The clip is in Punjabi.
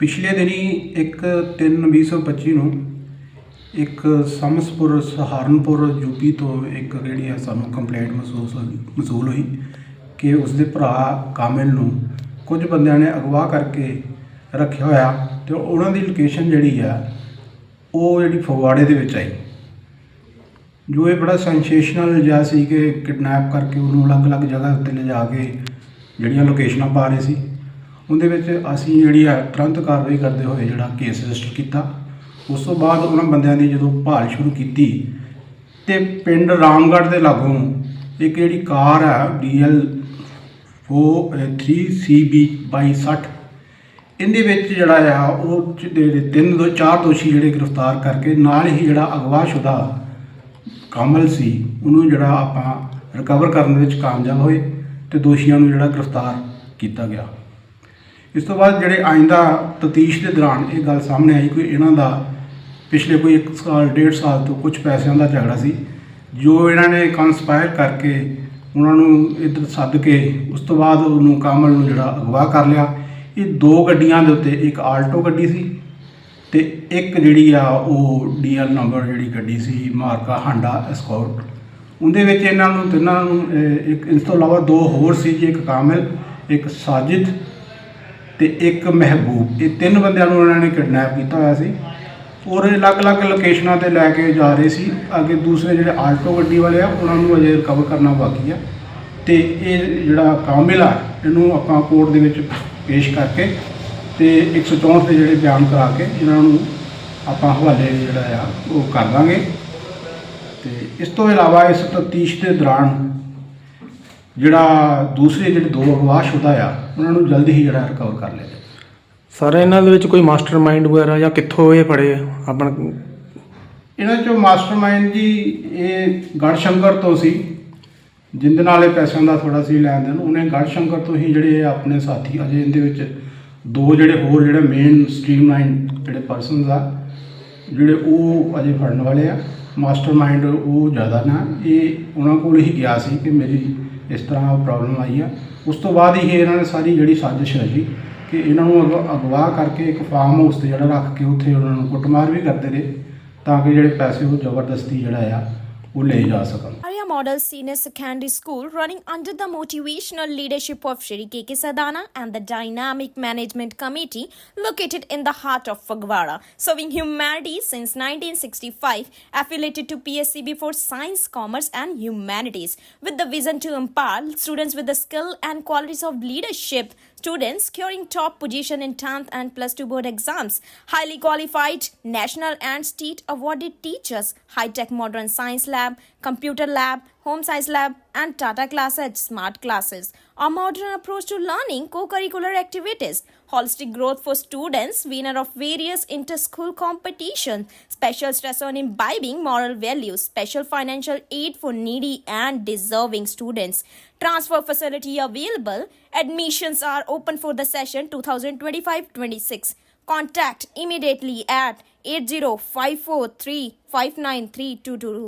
ਪਿਛਲੇ ਦਿਨੀ ਇੱਕ 3/2025 ਨੂੰ ਇੱਕ ਸਮਸਪੁਰ ਸਹਾਰਨਪੁਰ ਯੂਪੀ ਤੋਂ ਇੱਕ ਜਿਹੜੀ ਹੈ ਸਾਨੂੰ ਕੰਪਲੇਂਟ ਮਹਿਸੂਸ ਹੋਈ ਮਸੂਲ ਹੋਈ ਕਿ ਉਸਦੇ ਭਰਾ ਕਾਮਿਲ ਨੂੰ ਕੁਝ ਬੰਦਿਆਂ ਨੇ ਅਗਵਾ ਕਰਕੇ ਰੱਖਿਆ ਹੋਇਆ ਤੇ ਉਹਨਾਂ ਦੀ ਲੋਕੇਸ਼ਨ ਜਿਹੜੀ ਆ, ਉਹ ਜਿਹੜੀ ਫਗਵਾੜੇ ਦੇ ਵਿੱਚ ਆਈ। ਜੋ ਇਹ ਬੜਾ ਸੈਂਸੇਸ਼ਨਲ ਜਿਹਾ ਸੀ ਕਿ ਕਿਡਨੈਪ ਕਰਕੇ ਉਹਨੂੰ ਅਲੱਗ-ਅਲੱਗ ਜਗ੍ਹਾ ਉੱਤੇ ਲਿਜਾ ਕੇ ਜਿਹੜੀਆਂ ਲੋਕੇਸ਼ਨਾਂ ਪਾ ਰਹੇ ਸੀ। ਉਹਦੇ ਵਿੱਚ ਅਸੀਂ ਜਿਹੜੀ ਆ ਤੁਰੰਤ ਕਾਰਵਾਈ ਕਰਦੇ ਹੋਏ ਜਿਹੜਾ ਕੇਸ ਰਜਿਸਟਰ ਕੀਤਾ। ਉਸ ਤੋਂ ਬਾਅਦ ਉਹਨਾਂ ਬੰਦਿਆਂ ਦੀ ਜਦੋਂ ਭਾਲ ਸ਼ੁਰੂ ਕੀਤੀ ਤੇ ਪਿੰਡ ਰਾਮਗੜ੍ਹ ਦੇ ਲਾਗੋਂ ਇੱਕ ਜਿਹੜੀ ਕਾਰ ਹੈ ਡੀਐਲ 3CB 2260 ਇਹਦੇ ਵਿੱਚ ਜਿਹੜਾ ਆ, ਉਹ ਤਿੰਨ ਦੋ, ਚਾਰ ਦੋਸ਼ੀ ਜਿਹੜੇ ਗ੍ਰਿਫਤਾਰ ਕਰਕੇ ਨਾਲ ਹੀ ਜਿਹੜਾ ਅਗਵਾਸ਼ੁਦਾ ਕਾਮਲ ਸੀ, ਉਹਨੂੰ ਜਿਹੜਾ ਆਪਾਂ ਰਿਕਵਰ ਕਰਨ ਵਿੱਚ ਕਾਮਯਾਬ ਹੋਏ ਤੇ ਦੋਸ਼ੀਆਂ ਨੂੰ ਜਿਹੜਾ ਗ੍ਰਿਫਤਾਰ ਕੀਤਾ ਗਿਆ। ਇਸ ਤੋਂ ਬਾਅਦ ਜਿਹੜੇ ਆਇੰਦਾ ਤਤੀਸ਼ ਦੇ ਦੌਰਾਨ ਇਹ ਗੱਲ ਸਾਹਮਣੇ ਆਈ ਕਿ ਇਹਨਾਂ ਦਾ ਪਿਛਲੇ ਕੋਈ 1 ਸਾਲ, ਡੇਢ ਸਾਲ ਤੋਂ ਕੁਝ ਪੈਸਿਆਂ ਦਾ ਝਗੜਾ ਸੀ, ਜੋ ਇਹਨਾਂ ਨੇ ਕੰਸਪਾਇਰ ਕਰਕੇ ਉਹਨਾਂ ਨੂੰ ਇੱਧਰ ਸੱਦ ਕੇ ਉਸ ਤੋਂ ਬਾਅਦ ਉਹਨੂੰ ਕਾਮਲ ਨੂੰ ਜਿਹੜਾ ਅਗਵਾ ਕਰ ਲਿਆ। ਇਹ ਦੋ ਗੱਡੀਆਂ ਦੇ ਉੱਤੇ ਇੱਕ ਆਲਟੋ ਗੱਡੀ ਸੀ ਤੇ ਇੱਕ ਜਿਹੜੀ ਆ ਉਹ ਡੀਐਲ ਨੰਬਰ ਜਿਹੜੀ ਗੱਡੀ ਸੀ ਮਾਰਕਾ ਹਾਂਡਾ ਐਸਕੋਰਟ ਉਹਦੇ ਵਿੱਚ ਇਹਨਾਂ ਨੂੰ ਤਿੰਨਾਂ ਨੂੰ ਇੱਕ ਇਸ ਤੋਂ ਇਲਾਵਾ ਦੋ ਹੋਰ ਸੀ ਜੀ, ਇੱਕ ਕਾਮਿਲ, ਇੱਕ ਸਾਜਿਦ ਤੇ ਇੱਕ ਮਹਿਬੂਬ, ਇਹ ਤਿੰਨ ਬੰਦਿਆਂ ਨੂੰ ਉਹਨਾਂ ਨੇ ਕਿਡਨੈਪ ਕੀਤਾ ਹੋਇਆ ਸੀ। ਔਰ ਇਹ ਅਲੱਗ-ਅਲੱਗ ਲੋਕੇਸ਼ਨਾਂ ਤੇ ਲੈ ਕੇ ਜਾ ਰਹੇ ਸੀ। ਅੱਗੇ ਦੂਸਰੇ ਜਿਹੜੇ ਆਲਟੋ ਗੱਡੀ ਵਾਲੇ ਆ, ਉਹਨਾਂ ਨੂੰ ਅਜੇ ਰਿਕਵਰ ਕਰਨਾ ਬਾਕੀ ਆ। ਤੇ ਇਹ ਜਿਹੜਾ ਕਾਮਿਲ ਆ ਇਹਨੂੰ ਆਪਾਂ ਕੋਰਟ ਦੇ ਵਿੱਚ ਪੇਸ਼ ਕਰਕੇ ਤੇ 164 ਦੇ ਜਿਹੜੇ ਬਿਆਨ ਕਰਾ ਕੇ ਇਹਨਾਂ ਨੂੰ ਆਪਾਂ ਹਵਾਲੇ ਜਿਹੜਾ ਆ, ਉਹ ਕਰ ਦਾਂਗੇ। ਤੇ ਇਸ ਤੋਂ ਇਲਾਵਾ ਇਸ ਤਫਤੀਸ਼ ਦੇ ਦੌਰਾਨ ਜਿਹੜਾ ਦੂਸਰੇ ਜਿਹੜੇ ਦੋ ਅਗਵਾਸ਼ੁਦਾ ਆ ਉਹਨਾਂ ਨੂੰ ਜਲਦੀ ਹੀ ਜਿਹੜਾ ਰਿਕਵਰ ਕਰ ਲਿਆ ਸਰ ਇਹਨਾਂ ਦੇ ਵਿੱਚ ਕੋਈ ਮਾਸਟਰਮਾਈਂਡ ਵਗੈਰਾ ਜਾਂ ਕਿੱਥੋਂ ਇਹ ਫੜੇ ਆ? ਆਪਣਾ ਇਹਨਾਂ ਚੋਂ ਮਾਸਟਰਮਾਈਂਡ ਜੀ ਇਹ ਗੜਸ਼ੰਕਰ ਤੋਂ ਸੀ ਜਿੰਦੇ ਨਾਲ ਇਹ ਪੈਸਿਆਂ ਦਾ ਥੋੜਾ ਸੀ ਲੈਣ ਦੇਣ। ਉਹਨੇ ਗੜਸ਼ੰਕਰ ਤੋਂ ਹੀ ਜਿਹੜੇ ਆਪਣੇ ਸਾਥੀ ਅਜੇ ਇਹਦੇ ਵਿੱਚ ਦੋ ਜਿਹੜੇ ਹੋਰ ਜਿਹੜੇ ਮੇਨ ਸਟ੍ਰੀਮਲਾਈਨ ਜਿਹੜੇ ਪਰਸਨਸ ਆ ਜਿਹੜੇ ਉਹ ਅਜੇ ਫੜਨ ਵਾਲੇ ਆ। ਮਾਸਟਰਮਾਈਂਡ ਉਹ ਜ਼ਿਆਦਾ ਨਾ, ਇਹ ਉਹਨਾਂ ਕੋਲ ਹੀ ਗਿਆ ਸੀ ਕਿ ਮੇਰੀ ਇਸ ਤਰ੍ਹਾਂ ਪ੍ਰੋਬਲਮ ਆਈ ਆ। ਉਸ ਤੋਂ ਬਾਅਦ ਹੀ ਇਹਨਾਂ ਨੇ ਸਾਰੀ ਜਿਹੜੀ ਸਾਜ਼ਿਸ਼ ਰਚੀ ਕਿ ਇਹਨਾਂ ਨੂੰ ਅਗ- ਅਗਵਾ ਕਰਕੇ ਇੱਕ ਫਾਰਮ ਹਾਊਸ ਤੇ ਜਿਹੜਾ ਰੱਖ ਕੇ ਉੱਥੇ ਉਹਨਾਂ ਨੂੰ ਕੁੱਟਮਾਰ ਵੀ ਕਰਦੇ ਰਹੇ, ਤਾਂ ਕਿ ਜਿਹੜੇ ਪੈਸੇ ਉਹ ਜ਼ਬਰਦਸਤੀ ਜਿਹੜਾ ਆ, ਉਹ ਲਏ ਜਾ ਸਕਣ। Arya Model Senior Secondary School running under the motivational leadership of Shri K.K. Sadana and the Dynamic Management Committee located in the heart of Fagwara, serving humanity since 1965, affiliated to PSCB for Science, Commerce and Humanities, with the vision to empower students with the skill and qualities of leadership students securing top position in 10th and plus 2 board exams highly qualified national and state awarded teachers high-tech modern science lab computer lab home science lab and tata class classes smart classes. A modern approach to learning co-curricular activities. Holistic growth for students winner of various inter-school competitions. Special stress on imbibing moral values. Special financial aid for needy and deserving students. Transfer facility available. Admissions are open for the session 2025-26 contact immediately at 80543 59322